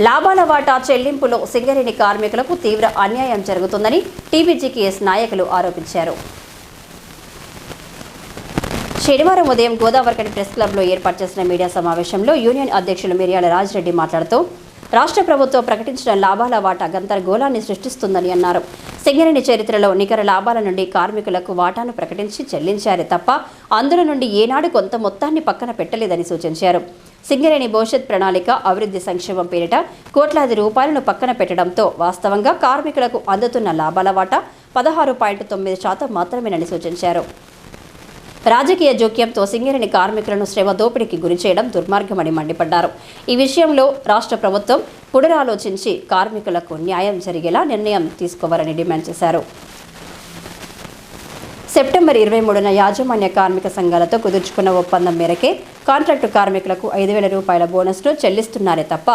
లాభాల వాటా చెల్లింపులో సింగరేణి కార్మికులకు తీవ్ర అన్యాయం జరుగుతుందని టీబీజీకేఎస్ నాయకులు ఆరోపించారు. శనివారం ఉదయం గోదావరికని ప్రెస్ క్లబ్లో ఏర్పాటు చేసిన మీడియా సమావేశంలో యూనియన్ అధ్యక్షులు మిర్యాల రాజిరెడ్డి మాట్లాడుతూ రాష్ట్ర ప్రభుత్వం ప్రకటించిన లాభాల వాటా గందరగోళాన్ని సృష్టిస్తుందని అన్నారు. సింగరేణి చరిత్రలో నికర లాభాల నుండి కార్మికులకు వాటాను ప్రకటించి చెల్లించారే తప్ప అందులో నుండి ఏనాడు కొంత మొత్తాన్ని పక్కన పెట్టలేదని సూచించారు. సింగరేణి భవిష్యత్ ప్రణాళిక అభివృద్ధి సంక్షేమం పేరిట కోట్లాది రూపాయలను పక్కన పెట్టడంతో వాస్తవంగా కార్మికులకు అందుతున్న లాభాల వాటా పదహారు పాయింట్ తొమ్మిది శాతం మాత్రమేనని సూచించారు. రాజకీయ జోక్యంతో సింగరేణి కార్మికులను శ్రమ దోపిడీకి గురి చేయడం దుర్మార్గమని మండిపడ్డారు. ఈ విషయంలో రాష్ట్ర ప్రభుత్వం పునరాలోచించి కార్మికులకు న్యాయం జరిగేలా నిర్ణయం తీసుకోవాలని డిమాండ్ చేశారు. సెప్టెంబర్ ఇరవై మూడున యాజమాన్య కార్మిక సంఘాలతో కుదుర్చుకున్న ఒప్పందం మేరకే కాంట్రాక్టు కార్మికులకు ఐదు వేల రూపాయల బోనస్ను చెల్లిస్తున్నారే తప్ప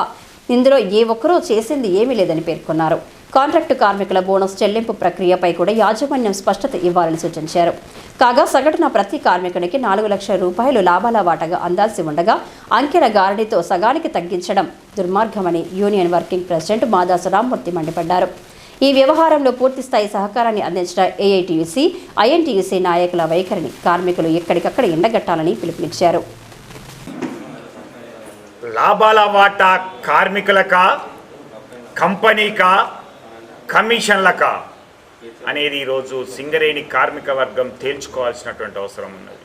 ఇందులో ఏ ఒక్కరూ చేసింది ఏమీ లేదని పేర్కొన్నారు. కాంట్రాక్టు కార్మికుల బోనస్ చెల్లింపు ప్రక్రియపై కూడా యాజమాన్యం స్పష్టత ఇవ్వాలని సూచించారు. కాగా సగటున ప్రతి కార్మికునికి నాలుగు లక్షల రూపాయలు లాభాల వాటగా అందాల్సి ఉండగా అంకెల గారడితో సగానికి తగ్గించడం దుర్మార్గమని union working president Madasu Rammurthy మండిపడ్డారు. ఈ వ్యవహారంలో పూర్తిస్థాయి సహకారాన్ని అందించిన ఏఐటీయూసీ ఐఎన్టీయూసీ నాయకుల వైఖరిని కార్మికులు ఎక్కడికక్కడ ఎండగట్టాలని పిలుపునిచ్చారు. లాభాల వాటా కార్మికులకా కంపెనీకా కమిషన్లకా అనేది ఈరోజు సింగరేణి కార్మిక వర్గం తేల్చుకోవాల్సినటువంటి అవసరం ఉన్నది.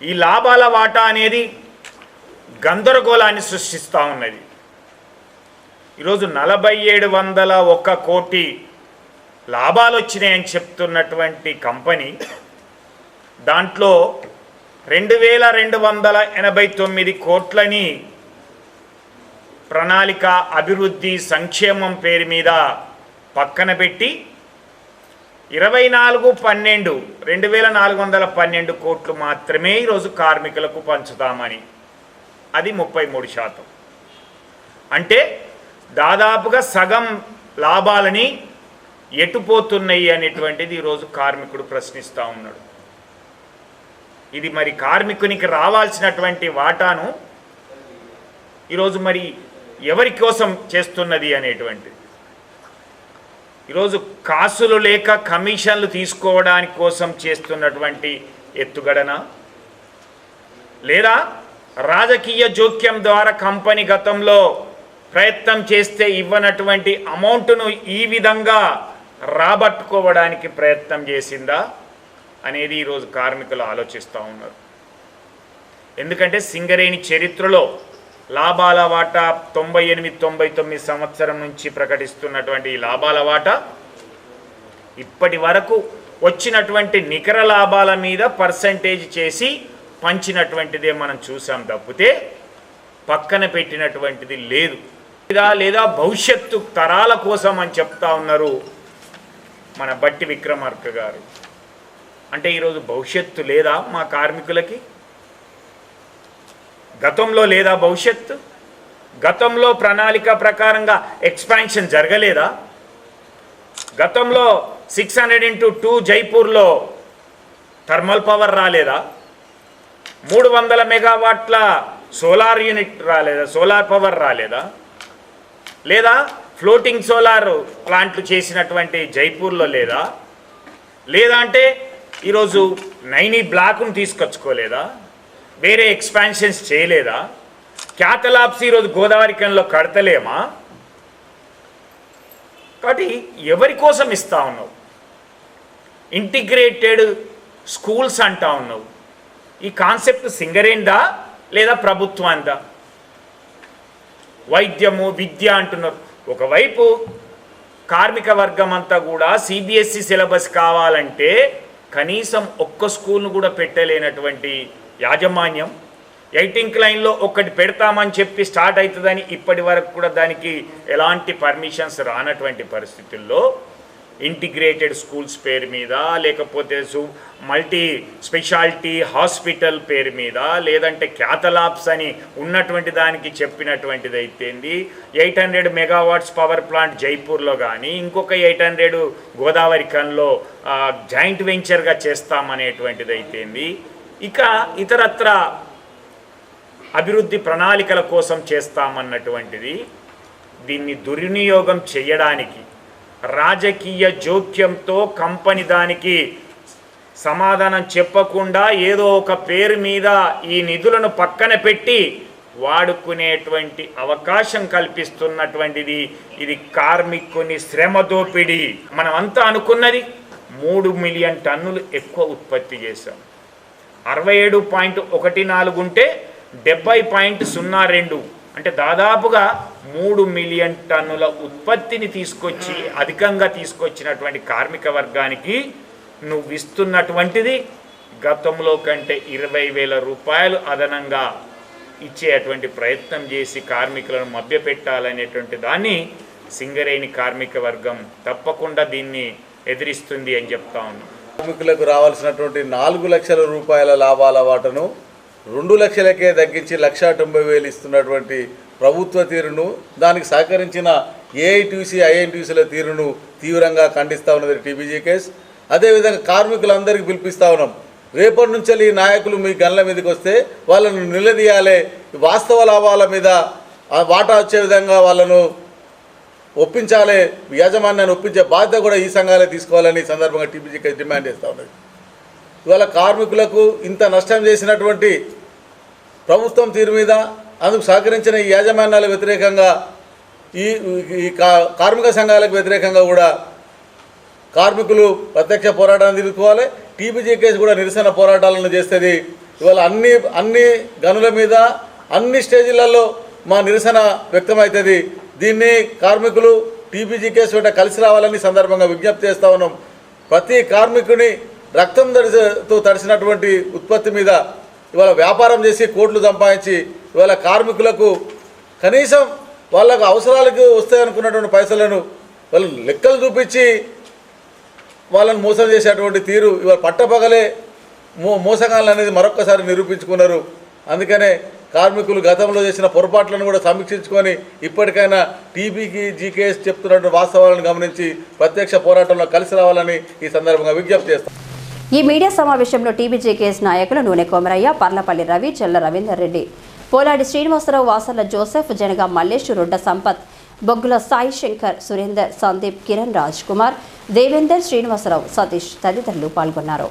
ఈ లాభాల వాటా అనేది గందరగోళాన్ని సృష్టిస్తూ ఉన్నది. ఈరోజు నలభై ఏడు వందల ఒక్క కోటి లాభాలు వచ్చినాయని చెప్తున్నటువంటి కంపెనీ దాంట్లో రెండు వేల రెండు వందల ఎనభై తొమ్మిది కోట్లని ప్రణాళిక అభివృద్ధి సంక్షేమం పేరు మీద పక్కన పెట్టి ఇరవై నాలుగు పన్నెండు రెండు వేల నాలుగు వందల పన్నెండు కోట్లు మాత్రమే ఈరోజు కార్మికులకు పంచుతామని. అది ముప్పై మూడు శాతం. అంటే దాదాపుగా సగం లాభాలని ఎటుపోతున్నాయి అనేటువంటిది ఈరోజు కార్మికుడు ప్రశ్నిస్తూ ఉన్నాడు. ఇది మరి కార్మికునికి రావాల్సినటువంటి వాటాను ఈరోజు మరి ఎవరి కోసం చేస్తున్నది అనేటువంటిది. ఈరోజు కాసులు లేక కమిషన్లు తీసుకోవడానికి కోసం చేస్తున్నటువంటి ఎత్తుగడన లేదా రాజకీయ జోక్యం ద్వారా కంపెనీ గతంలో ప్రయత్నం చేస్తే ఇవ్వనటువంటి అమౌంట్ను ఈ విధంగా రాబట్టుకోవడానికి ప్రయత్నం చేసిందా అనేది ఈరోజు కార్మికులు ఆలోచిస్తూ ఉన్నారు. ఎందుకంటే సింగరేణి చరిత్రలో లాభాల వాటా తొంభై ఎనిమిది తొంభై తొమ్మిది సంవత్సరం నుంచి ప్రకటిస్తున్నటువంటి ఈ లాభాల వాటా ఇప్పటి వరకు వచ్చినటువంటి నికర లాభాల మీద పర్సంటేజ్ చేసి పంచినటువంటిదే మనం చూసాం తప్పితే పక్కన పెట్టినటువంటిది లేదు. లేదా లేదా భవిష్యత్తు తరాల కోసం అని చెప్తా ఉన్నారు మన బట్టి విక్రమార్క గారు. అంటే ఈరోజు భవిష్యత్తు లేదా మా కార్మికులకి? గతంలో లేదా భవిష్యత్తు? గతంలో ప్రణాళిక ప్రకారంగా ఎక్స్పాన్షన్ జరగలేదా? గతంలో సిక్స్ హండ్రెడ్ ఇంటూ టూ జైపూర్లో థర్మల్ పవర్ రాలేదా? మూడు వందల మెగావాట్ల సోలార్ యూనిట్ రాలేదా? సోలార్ పవర్ రాలేదా? లేదా ఫ్లోటింగ్ సోలార్ ప్లాంట్లు చేసినటువంటి జైపూర్లో లేదా? లేదా అంటే ఈరోజు నైనీ బ్లాక్ను తీసుకొచ్చుకోలేదా? వేరే ఎక్స్పాన్షన్స్ చేయలేదా? క్యాథలాబ్స్ ఈరోజు గోదావరికంలో కడతలేమా? కాబట్టి ఎవరి కోసం ఇస్తా ఉన్నావు? ఇంటిగ్రేటెడ్ స్కూల్స్ అంటా ఉన్నావు. ఈ కాన్సెప్ట్ సింగరేందా లేదా ప్రభుత్వాందా వైద్యము విద్య అంటున్నారు. ఒకవైపు కార్మిక వర్గం అంతా కూడా సిబిఎస్ఈ సిలబస్ కావాలంటే కనీసం ఒక్క స్కూల్ను కూడా పెట్టలేనటువంటి యాజమాన్యం. ఎయిటింగ్ లైన్లో ఒకటి పెడతామని చెప్పి స్టార్ట్ అవుతుందని ఇప్పటి వరకు కూడా దానికి ఎలాంటి పర్మిషన్స్ రానటువంటి పరిస్థితుల్లో ఇంటిగ్రేటెడ్ స్కూల్స్ పేరు మీద లేకపోతే మల్టీ స్పెషాలిటీ హాస్పిటల్ పేరు మీద లేదంటే క్యాథలాబ్స్ అని ఉన్నటువంటి దానికి చెప్పినటువంటిది అయితేంది eight hundred megawatts power plant జైపూర్లో కానీ ఇంకొక ఎయిట్ హండ్రెడ్ గోదావరి కన్లో జాయింట్ వెంచర్గా చేస్తామనేటువంటిది అయితేంది ఇక ఇతరత్ర అభివృద్ధి ప్రణాళికల కోసం చేస్తామన్నటువంటిది దీన్ని దుర్వినియోగం చేయడానికి రాజకీయ జోక్యంతో కంపెనీ దానికి సమాధానం చెప్పకుండా ఏదో ఒక పేరు మీద ఈ నిధులను పక్కన పెట్టి వాడుకునేటువంటి అవకాశం కల్పిస్తున్నటువంటిది. ఇది కార్మికుని శ్రమ దోపిడీ. మనమంతా అనుకున్నది మూడు మిలియన్ టన్నులు ఎక్కువ ఉత్పత్తి చేశాం. అరవై ఏడు పాయింట్ ఒకటి నాలుగు ఉంటే డెబ్బై పాయింట్ సున్నా రెండు అంటే దాదాపుగా మూడు మిలియన్ టన్నుల ఉత్పత్తిని తీసుకొచ్చి అధికంగా తీసుకొచ్చినటువంటి కార్మిక వర్గానికి నువ్వు ఇస్తున్నటువంటిది గతంలో కంటే ఇరవై వేల రూపాయలు అదనంగా ఇచ్చేటువంటి ప్రయత్నం చేసి కార్మికులను మభ్యపెట్టాలనేటువంటి దాన్ని సింగరేణి కార్మిక వర్గం తప్పకుండా దీన్ని ఎదిరిస్తుంది అని చెప్తా ఉన్నాం. కార్మికులకు రావాల్సినటువంటి నాలుగు లక్షల రూపాయల లాభాల వాటను రెండు లక్షలకే తగ్గించి లక్ష తొంభై వేలు ఇస్తున్నటువంటి ప్రభుత్వ తీరును దానికి సహకరించిన ఏఐటీసీ ఐఎన్టీసీల తీరును తీవ్రంగా ఖండిస్తూ ఉన్నది టీబీజీ కేసు. అదేవిధంగా కార్మికులందరికీ పిలిపిస్తా ఉన్నాం. రేపటి నుంచి ఈ నాయకులు మీ గన్ల మీదకి వస్తే వాళ్ళను నిలదీయాలి. వాస్తవ లాభాల మీద ఆ వాటా వచ్చే విధంగా వాళ్ళను ఒప్పించాలి. యాజమాన్యాన్ని ఒప్పించే బాధ్యత కూడా ఈ సంఘాలే తీసుకోవాలని సందర్భంగా టీపీజీకి డిమాండ్ చేస్తూ ఉన్నది. ఇవాళ కార్మికులకు ఇంత నష్టం చేసినటువంటి ప్రభుత్వం తీరు మీద అందుకు సహకరించిన ఈ యాజమాన్యాలకు వ్యతిరేకంగా ఈ ఈ కా- కార్మిక సంఘాలకు వ్యతిరేకంగా కూడా కార్మికులు ప్రత్యక్ష పోరాటాన్ని తీసుకోవాలి టీబీజీ కేసు కూడా నిరసన పోరాటాలను చేస్తుంది ఇవాళ అన్ని అన్ని గనుల మీద అన్ని స్టేజీలలో మా నిరసన వ్యక్తమవుతుంది. దీన్ని కార్మికులు టీబీజీ కేసు వెంట కలిసి రావాలని సందర్భంగా విజ్ఞప్తి చేస్తూ ఉన్నాం. ప్రతి కార్మికుని రక్తం తడితో తడిసినటువంటి ఉత్పత్తి మీద ఇవాళ వ్యాపారం చేసి కోట్లు సంపాదించి ఇవాళ కార్మికులకు కనీసం వాళ్ళకు అవసరాలకు వస్తాయనుకున్నటువంటి పైసలను వాళ్ళు లెక్కలు చూపించి వాళ్ళని మోసం చేసేటువంటి తీరు ఇవాళ పట్టపగలే మో మోసగాళ్ళు అనేది మరొక్కసారి నిరూపించుకున్నారు. అందుకనే కార్మికులు గతంలో చేసిన పొరపాట్లను కూడా సమీక్షించుకొని ఇప్పటికైనా టీబీకి జీకేఎస్ చెప్తున్నటువంటి వాస్తవాలను గమనించి ప్రత్యక్ష పోరాటంలో కలిసి రావాలని ఈ సందర్భంగా విజ్ఞప్తి చేస్తాం. ఈ మీడియా సమావేశంలో టీబీజేకేఎస్ నాయకులు నూనె కోమరయ్య పర్లపల్లి రవి చెల్ల రవీందర్ రెడ్డి పోలాడి శ్రీనివాసరావు వాసర్ల జోసెఫ్ జనగా మల్లేష్ రొడ్డ సంపత్ బొగ్గుల సాయి శంకర్ సురేందర్ సందీప్ కిరణ్ రాజ్ కుమార్ దేవేందర్ శ్రీనివాసరావు సతీష్ తదితరులు పాల్గొన్నారు.